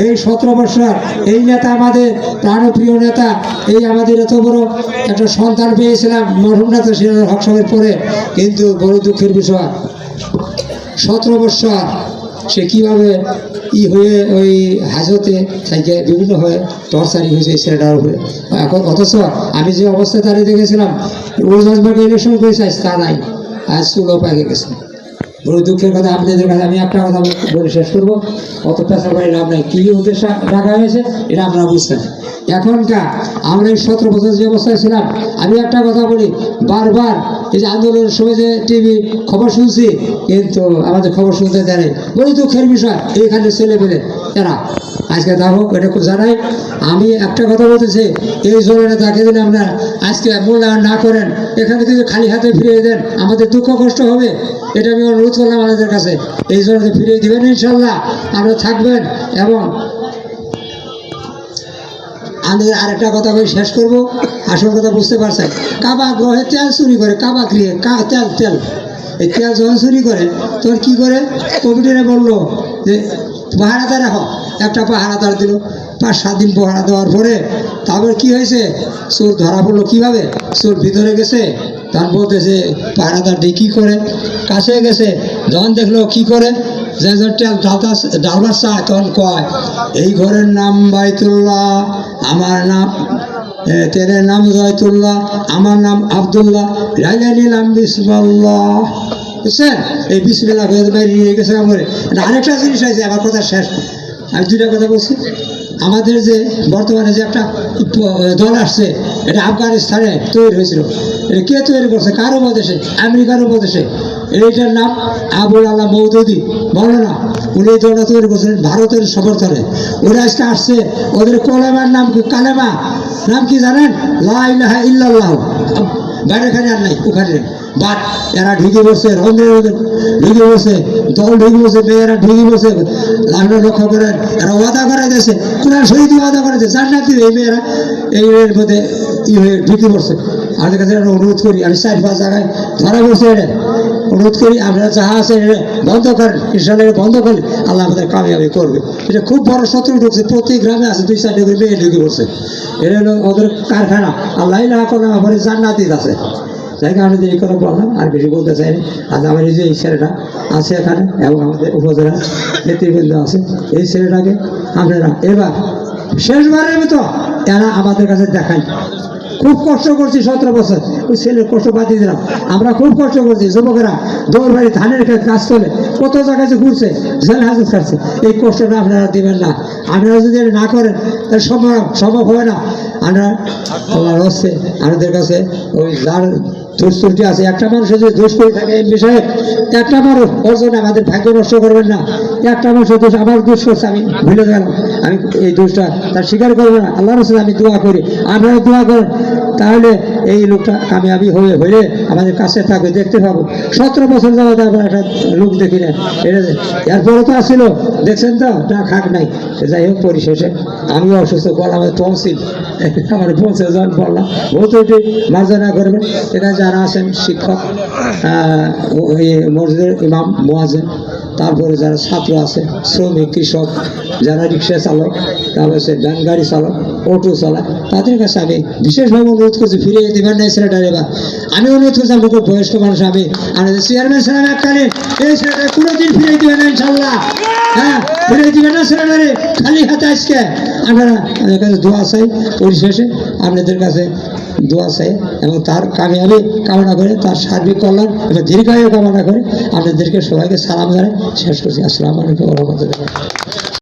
এই সতেরো বছর, এই নেতা আমাদের প্রাণপ্রিয় নেতা, এই আমাদের এত বড় একটা সন্তান পেয়েছিলাম, মরহুম নেতা সিরাজুল হক সাহেবের পরে কিন্তু বড় দুঃখের বিষয়, সতেরো বছর, সে কীভাবে ই হয়ে ওই হাজতে থেকে বিভিন্ন হয়ে টর্চারি হয়েছে এই ছেলেটার উপরে। এখন অথচ আমি যে অবস্থায় দাঁড়িয়ে দেখেছিলাম রোজবাগে ইলেকশন করেছে, আজ তা নাই, আজ চুলো পাকে গেছে। বড় দুঃখের কথা, আপনাদের কাছে আমি একটা কথা বলে শেষ করব। অত পেশা করে লাভ নাই। কী উদ্দেশ্য রাখা হয়েছে, এটা আপনারা বুঝতেন এখনকার আমরা এই সতেরো বছর যে অবস্থায় ছিলাম, আমি একটা কথা বলি, বারবার এই যে আন্দোলনের সময় যে টিভি খবর শুনছি, কিন্তু আমাদের খবর শুনতে দেয়। বড় দুঃখের বিষয়, এইখানে ছেলে পেলে এরা আজকে হোক এটা খুব জানাই। আমি একটা কথা বলতেছি, এই জোরে তাকে যদি আপনারা আজকে মূল্যায়ন না করেন, এখানে যদি খালি হাতে ফিরিয়ে দেন, আমাদের দুঃখ কষ্ট হবে। এটা আমি অনুরোধ করলাম আমাদের কাছে। এই জোরে ফিরিয়ে দিবেন ইনশাল্লাহ। আমরা থাকবেন এবং আমি আরেকটা কথা বলে, শেষ করব। আসল কথা বুঝতে পারছেন? কাবা গ্রহে তেল চুরি করে, কাবা ক্রিয়ে কা তেল তেল। এই তেল যখন চুরি করে, তখন কি করে? কমিটিরা বলল যে পাহারাদার রাখো একটা পাহারাদার দিল পাঁচ সাত দিন পাহারা দেওয়ার পরে তারপর কি হয়েছে? চোর ধরা পড়ল কীভাবে? চোর ভিতরে গেছে তখন বলতেছে পাহারাদারটি কী করে? কাছে গেছে যখন দেখল কি করে? যে ডালবার চায় তখন কয় এই ঘরের নাম বাইতুল্লাহ আমার নাম এ, তেরের নাম জয়তুল্লাহ আমার নাম আবদুল্লাহ রাইলা নিলাম বিসমাল্লাহ। বুঝছেন এই বেদ বাইরে গেছে আমার। আরেকটা জিনিস আছে আমার কথা শেষ। আমি দুইটা কথা বলছি। আমাদের যে বর্তমানে যে একটা দল আসছে, এটা আফগানিস্তানে তৈরি হয়েছিল। এটা কে তৈরি করছে? কার উপদেশে? আমেরিকার উপদেশে। এইটার নাম আবুল আল্লাহ মৌদুদি। বলো না, উনি এই দলটা তৈরি করছেন ভারতের সমর্থনে। ওরা আজকে আসছে, ওদের কলেমার নাম কি? কালেমা? নাম কি জানেন? লা ইলাহা বাইরে খানে আর নাই, ওখানে। বাট এরা ঢুকে বসে রন্ধে ঢুকে বসে, দল ঢুকে বসে, মেয়েরা ঢুকে বসে আপনারা লক্ষ্য করে, এরা ওয়াদা করে দিয়েছে কোরআন শহীদ ওয়াদা করে দিয়েছে জান্নাত দিবে, এই মেয়েরা, এই এর মধ্যে ঢুকে বসে আমাদের কাছে অনুরোধ করি, আমি চার পাঁচ জায়গায় ধরা বসে এটা অনুরোধ করি, আপনারা যাহা আছে বন্ধ করেন ইনশাল্লাহ বন্ধ করলে আল্লাহ আমাদের কামিয়াবি করবে। এটা খুব বড় শত্রু ঢুকছে, প্রতি গ্রামে আছে, দুই চারটে করে মেয়ে ঢুকে পড়ছে। এটা হলো ওদের কারখানা। আল্লাহ না করে আমার জান্নাতিত আছে। যাই কারণে এই কথা বললাম আর বেশি বলতে চাইনি আজ আমার এই যে এই ছেলেটা আছে এখানে, এবং আমাদের উপজেলা নেতৃবৃন্দ আছে, এই ছেলেটাকে আপনারা এবার শেষবারের মতো এরা আমাদের কাছে দেখায় খুব কষ্ট করছি সতেরো বছর। ওই ছেলের কষ্ট বাদ দিলাম। আমরা খুব কষ্ট করছি, যুবকেরা। দৌড় বাড়ি, ধানের কাজ করে কত জায়গায় ঘুরছে, জেল হাজত খাচ্ছে। এই কষ্টটা আপনারা দেবেন না। আপনারা যদি না করেন, তাহলে সম্ভব সম্ভব হবে না। আমরা আল্লাহর হচ্ছে আমাদের কাছে ওই যার দোষ আছে। একটা মানুষ যদি দোষ করে থাকে এই বিষয়ে, একটা মানুষ অর্জন আমাদের ভাগ্য নষ্ট করবেন না। একটা মানুষের দোষ আমার দোষ করছে, আমি ভুলে গেলাম। আমি এই দোষটা তার স্বীকার করব না। আল্লাহ রসুল আমি দোয়া করি। আপনারা দোয়া করেন। তাহলে এই লোকটা কামিয়াবি হয়ে হয়ে আমাদের কাছে থাকবে, দেখতে পাবো। সতেরো বছর যাওয়া তারপর একটা লোক দেখি না। এটা এরপরে তো আসছিল দেখছেন তো? না, খাক নাই। যাই হোক, পরিশেষে আমিও অসুস্থ গলা আমাদের টনসিল আমার পৌঁছে যখন বললাম এটি মার্জনা করবেন এখানে যারা আছেন, শিক্ষক মসজিদের ইমাম মোয়াজেন তারপরে যারা ছাত্র আছে, শ্রমিক, কৃষক, যারা রিক্সা চালক, তারপরে সে ভ্যান গাড়ি চালক অটো চালায় তাদের কাছে আমি বিশেষভাবে অনুরোধ করছি, ফিরিয়ে দেবেন না এই ছেলেটার এবার আমি অনুরোধ করছি, আমি বয়স্ক মানুষ, আমি আমাদের চেয়ারম্যান সাহেব এককালীন এই ছেলেটা কোনোদিন ফিরিয়ে দেবেন না ইনশাল্লাহ হ্যাঁ ফিরিয়ে দিবেন না ছেলেটারে খালি হাতে আজকে। আপনারা আমাদের কাছে দোয়া চাই, পরিশেষে আপনাদের কাছে দোয়া চাই এবং তার কামিয়াবি কামনা করে, তার সার্বিক কল্যাণ এবং দীর্ঘায়ু কামনা করে আপনাদেরকে সবাইকে সালাম জানাই। শেষ করছি। আসসালামু আলাইকুম রহমতুল্লাহ।